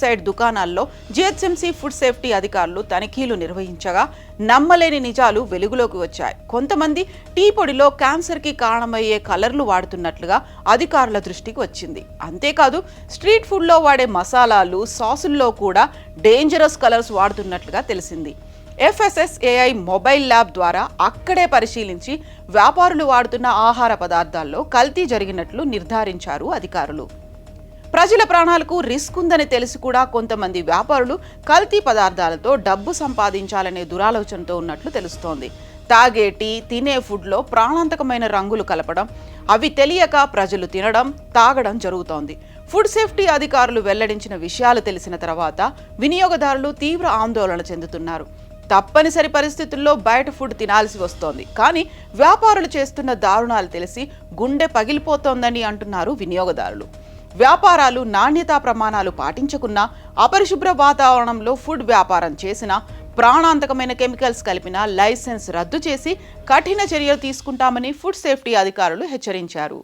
Side దుకాణాల్లో GHMC food safety అధికారులు తనిఖీలు నిర్వహించగా నమ్మలేని నిజాలు వెలుగులోకి వచ్చాయి. కొంతమంది టీ పొడిలో క్యాన్సర్కి కారణమయ్యే కలర్లు వాడుతున్నట్లుగా అధికారుల దృష్టికి వచ్చింది. అంతేకాదు స్ట్రీట్ ఫుడ్లో వాడే మసాలాలు సాసుల్లో కూడా డేంజరస్ కలర్స్ వాడుతున్నట్లుగా తెలిసింది. ఎఫ్ఎస్ఎస్ఏఐ మొబైల్ ల్యాబ్ ద్వారా అక్కడే పరిశీలించి వ్యాపారులు వాడుతున్న ఆహార పదార్థాల్లో కల్తీ జరిగినట్లు నిర్ధారించారు అధికారులు. ప్రజల ప్రాణాలకు రిస్క్ ఉందని తెలిసి కూడా కొంతమంది వ్యాపారులు కల్తీ పదార్థాలతో డబ్బు సంపాదించాలనే దురాలోచనతో ఉన్నట్లు తెలుస్తోంది. తాగే టీ తినే ఫుడ్లో ప్రాణాంతకమైన రంగులు కలపడం అవి తెలియక ప్రజలు తినడం తాగడం జరుగుతోంది. ఫుడ్ సేఫ్టీ అధికారులు వెల్లడించిన విషయాలు తెలిసిన తర్వాత వినియోగదారులు తీవ్ర ఆందోళన చెందుతున్నారు. తప్పనిసరి పరిస్థితుల్లో బయట ఫుడ్ తినాల్సి వస్తోంది. కానీ వ్యాపారులు చేస్తున్న దారుణాలు తెలిసి గుండె పగిలిపోతోందని అంటున్నారు వినియోగదారులు. వ్యాపారాలు నాణ్యతా ప్రమాణాలు పాటించకున్నా అపరిశుభ్ర వాతావరణంలో ఫుడ్ వ్యాపారం చేసినా ప్రాణాంతకమైన కెమికల్స్ కలిపిన లైసెన్స్ రద్దు చేసి కఠిన చర్యలు తీసుకుంటామని ఫుడ్ సేఫ్టీ అధికారులు హెచ్చరించారు.